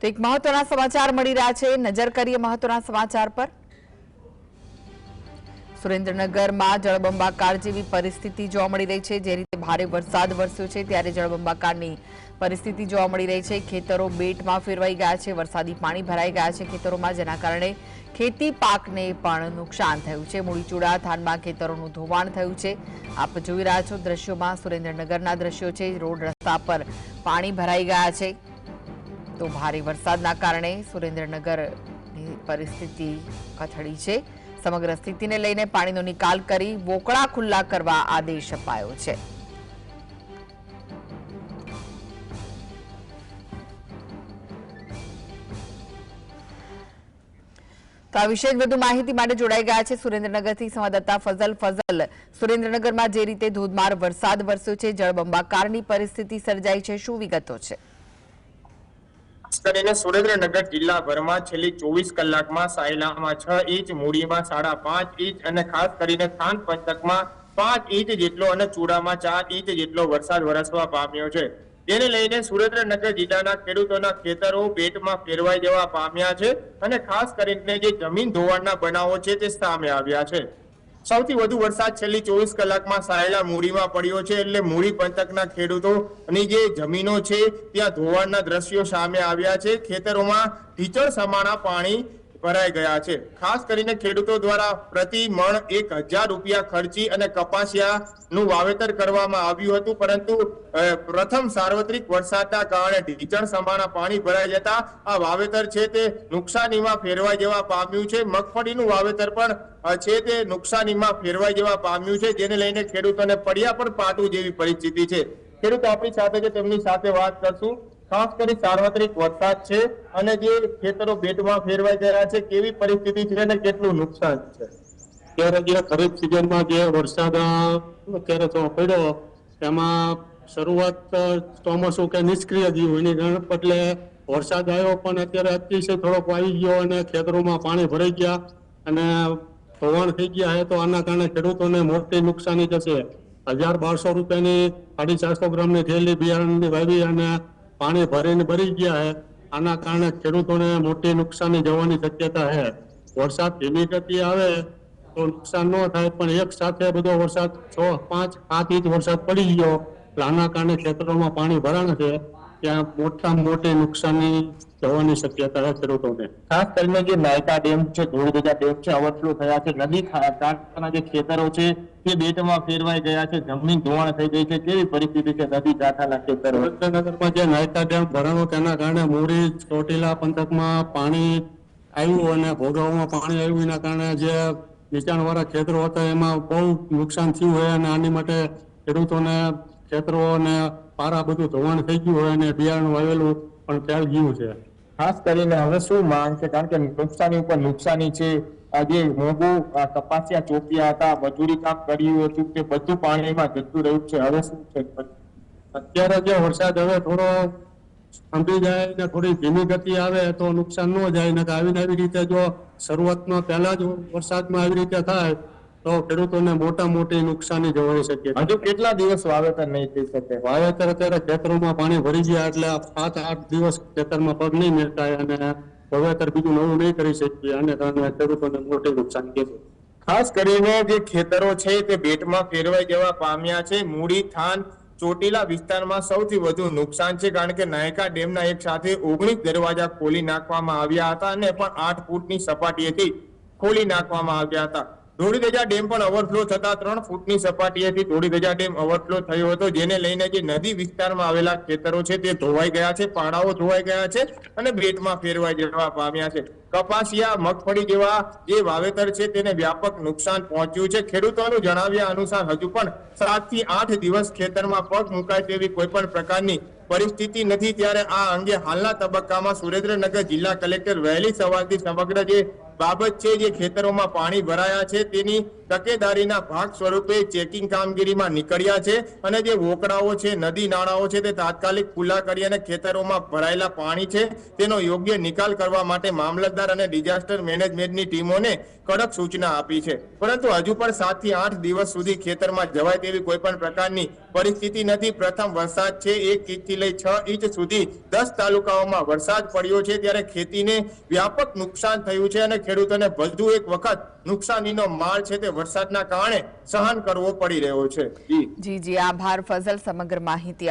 તો એક મહત્વના સમાચાર મળી રહ્યા છે. નજર કરીએ મહત્વના સમાચાર પર. સુરેન્દ્રનગરમાં જળબંબાકાર જેવી પરિસ્થિતિ જોવા મળી રહી છે. જે રીતે ભારે વરસાદ વરસ્યો છે, ત્યારે જળબંબાકારની પરિસ્થિતિ જોવા મળી રહી છે. ખેતરો બેટમાં ફેરવાઈ ગયા છે, વરસાદી પાણી ભરાઈ ગયા છે ખેતરોમાં, જેના કારણે ખેતી પાકને પણ નુકસાન થયું છે. મૂડીચૂડા થાનમાં ખેતરોનું ધોવાણ થયું છે. આપ જોઈ રહ્યા છો દ્રશ્યોમાં સુરેન્દ્રનગરના દ્રશ્યો છે. રોડ રસ્તા પર પાણી ભરાઈ ગયા છે. તો ભારે વરસાદના કારણે સુરેન્દ્રનગરની પરિસ્થિતિ કથળી છે. સમગ્ર સ્થિતિને લઈને પાણીનો નિકાલ કરી વોકળા ખુલ્લા કરવા આદેશ અપાયો છે. તો આ વિશે વધુ માહિતી માટે જોડાઈ ગયા છે સુરેન્દ્રનગરથી સંવાદદાતા ફઝલ ફઝલ. સુરેન્દ્રનગરમાં જે રીતે ધોધમાર વરસાદ વરસ્યો છે, જળબંબાકારની પરિસ્થિતિ સર્જાઈ છે, શું વિગતો છે? કરીને સુરેન્દ્રનગર જિલ્લાભરમાં છેલ્લી ચોવીસ કલાકમાં સાયલામાં છ ઇંચ, મૂડીમાં સાડા પાંચ ઇંચ અને ખાસ કરીને થાન પંથકમાં પાંચ ઇંચ જેટલો અને ચૂડામાં ચાર ઇંચ જેટલો વરસાદ વરસવા પામ્યો છે. જેને લઈને સુરેન્દ્રનગર જિલ્લાના ખેડૂતોના ખેતરો પેટમાં ફેરવાઈ જવા પામ્યા છે અને ખાસ કરીને જે જમીન ધોવાણના બનાવો છે તે સામે આવ્યા છે. સૌથી વધુ વરસાદ છેલ્લી ચોવીસ કલાકમાં સારેલા મૂડીમાં પડ્યો છે એટલે મૂડી પંથકના ખેડૂતોની જે જમીનો છે, ત્યાં ધોવાણના દ્રશ્યો સામે આવ્યા છે. ખેતરોમાં ઢીચણ સમાના પાણી ભરાઈ ગયા છે. ખાસ કરીને ખેડૂતો દ્વારા પ્રતિ મણ એક હજાર રૂપિયા ખર્ચી અને કપાસિયાનું વાવેતર કરવામાં આવ્યું હતું. પરંતુ પ્રથમ સાર્વત્રિક વરસાદના કારણે ઢીચણ સમાણા પાણી ભરાઈ જતા આ વાવેતર છે તે નુકસાનીમાં ફેરવાઈ જવા પામ્યું છે. મગફળીનું વાવેતર પણ છે તે નુકસાનીમાં ફેરવાઈ જવા પામ્યું છે, જેને લઈને ખેડૂતોને પડ્યા પર પાટું જેવી પરિસ્થિતિ છે. ખેડૂતો આપણી સાથે છે, તેમની સાથે વાત કરશું. ખાસ કરી સાર્વત્રિક વરસાદ છે અને જે ખેતરો બેટમાં ફેરવાઈ ગયા છે, કેવી પરિસ્થિતિ છે અને કેટલું નુકસાન છે? અત્યારે જે ખરીફ સિઝનમાં જે વરસાદ અત્યારે થોડો પડ્યો એમાં શરૂઆત ચોમાસું કે નિષ્ક્રિય ગયું એની એટલે વરસાદ આવ્યો, પણ અત્યારે અતિશય થોડોક આવી ગયો અને ખેતરોમાં પાણી ભરાઈ ગયા અને ધોવાણ થઈ ગયા હે તો આના કારણે ખેડૂતોને મોટી નુકસાની થશે હજાર બારસો રૂપિયાની સાડી ચારસો ગ્રામની થેલી બિયારણની વાવી અને પાણી ભરીને ભરી ગયા છે આના કારણે ખેડૂતોને મોટી નુકસાની જવાની શક્યતા છે વરસાદ ધીમી ગતિ આવે તો નુકસાન ન થાય, પણ એક સાથે બધો વરસાદ છ, પાંચ, સાત ઇંચ વરસાદ પડી ગયો. એટલે આના કારણે ખેતરોમાં પાણી ભરાણ છે. ત્યાં મોટામાં મોટી નુકસાની થવાની શક્યતા છે ખેડૂતોને. ખાસ કરીને જે નાયકા ડેમ છે ધોળધજા ડેમ છે ઓવરફ્લો થયા છે, નદી કાંઠાના જે ખેતરો છે તે બેટમાં ફેરવાઈ ગયા છે, જમીન ધોવાણ થઈ ગઈ છે, કેવી પરિસ્થિતિ છે નદી કાંઠાના ખેતરો? સુરેન્દ્રનગરમાં જે નાયકા ડેમ ભરાણો તેના કારણે મોરી, ચોટીલા પંથકમાં પાણી આવ્યું અને ભોગાવમાં પાણી આવ્યું. એના કારણે જે નીચાણવાળા ખેતરો હતા, એમાં બહુ નુકસાન થયું હોય અને આની માટે ખેડૂતોને ખેતરો અને પારા બધું ધોવાણ થઈ ગયું હોય અને બિયારણ વાવેલું પણ ફેલ ગયું છે. ખાસ કરીને હવે શું માંગ છે? કારણ કે નુકસાની ઉપર નુકસાની છે. આજે મોંઘું કપાસિયા ચોપિયા હતા મજૂરી કામ કર્યું હતું તે બધું પાણીમાં જતું રહ્યું છે. હવે શું છે? અત્યારે જે વરસાદ હવે થોડો થંભી જાય ને થોડી ધીમી ગતિ આવે તો નુકસાન ન જાય. ને આવીને આવી રીતે જો શરૂઆતમાં પહેલા જ વરસાદમાં આવી રીતે થાય તો ખેડૂતોને મોટા મોટી નુકસાની જોવાઈ શકે હજુ કેટલા દિવસ વાવેતર નહીં થઈ શકે? વાવેતર અત્યારે ખેતરોમાં પાણી ભરી ગયા એટલે સાત આઠ દિવસ ખેતરમાં પગ નહીં મેળતાય અને વાવેતર બીજું નવું નહીં કરી શકીએ. અને કારણે ખેડૂતોને મોટી નુકસાન છે ખાસ કરીને જે ખેતરો છે તે બેટમાં ફેરવાઈ જવા પામ્યા છે. મૂડી થાન ચોટીલા વિસ્તારમાં સૌથી વધુ નુકસાન છે કારણ કે નાયકા ડેમના એક સાથે ઓગણીસ દરવાજા ખોલી નાખવામાં આવ્યા હતા અને પણ આઠ ફૂટની સપાટીએથી ખોલી નાખવામાં આવ્યા હતા. ધોળીધજા ડેમ પણ ઓવરફ્લો થતા ત્રણ ફૂટની સપાટીએથી ધોળીધજા ડેમ ઓવરફ્લો થયો હતો, જેને લઈને જે નદી વિસ્તારમાં આવેલા ખેતરો છે તે ધોવાઈ ગયા છે પાડાઓ ધોવાઈ ગયા છે અને બેટમાં ફેરવાઈ જવા પામ્યા છે. કપાસિયા, મગફળી જેવા જે વાવેતર છે તેને વ્યાપક નુકસાન પહોંચ્યું છે. ખેડૂતોનું જણાવ્યા અનુસાર હજુ પણ સાતથી આઠ દિવસ ખેતરમાં પગ મુકાય તેવી કોઈ પણ પ્રકારની પરિસ્થિતિ નથી ત્યારે આ અંગે હાલના તબક્કામાં સુરેન્દ્રનગર જિલ્લા કલેક્ટર વહેલી સવારથી સમગ્ર જે બાબત છે જે ખેતરોમાં પાણી ભરાયા છે તેની તકેદારીના ભાગ સ્વરૂપે ચેકિંગ કામગીરીમાં નીકળ્યા છે અને જે વોકડાઓ છે, નદી નાળાઓ છે તે તાત્કાલિક ખુલ્લા કરી અને ખેતરોમાં ભરાયેલા પાણી છે તેનો યોગ્ય નિકાલ કરવા માટે મામલતદાર અને ડિઝાસ્ટર મેનેજમેન્ટની ટીમોને કડક સૂચના આપી છે. પરંતુ હજુ પણ સાતથી આઠ દિવસ સુધી ખેતરમાં જવાય તેવી કોઈ પણ પ્રકારની પરિસ્થિતિ નથી. પ્રથમ વરસાદ છે, એક ઇંચથી લઈ છ ઇંચ સુધી દસ તાલુકાઓમાં વરસાદ પડ્યો છે ત્યારે ખેતીને વ્યાપક નુકસાન થયું છે અને ખેડૂતોને વધુ એક વખત નુકસાનીનો માળ છે તે વરસાદના કારણે સહન કરવો પડી રહ્યો છે. જી જી. આભાર ફઝલ, સમગ્ર માહિતી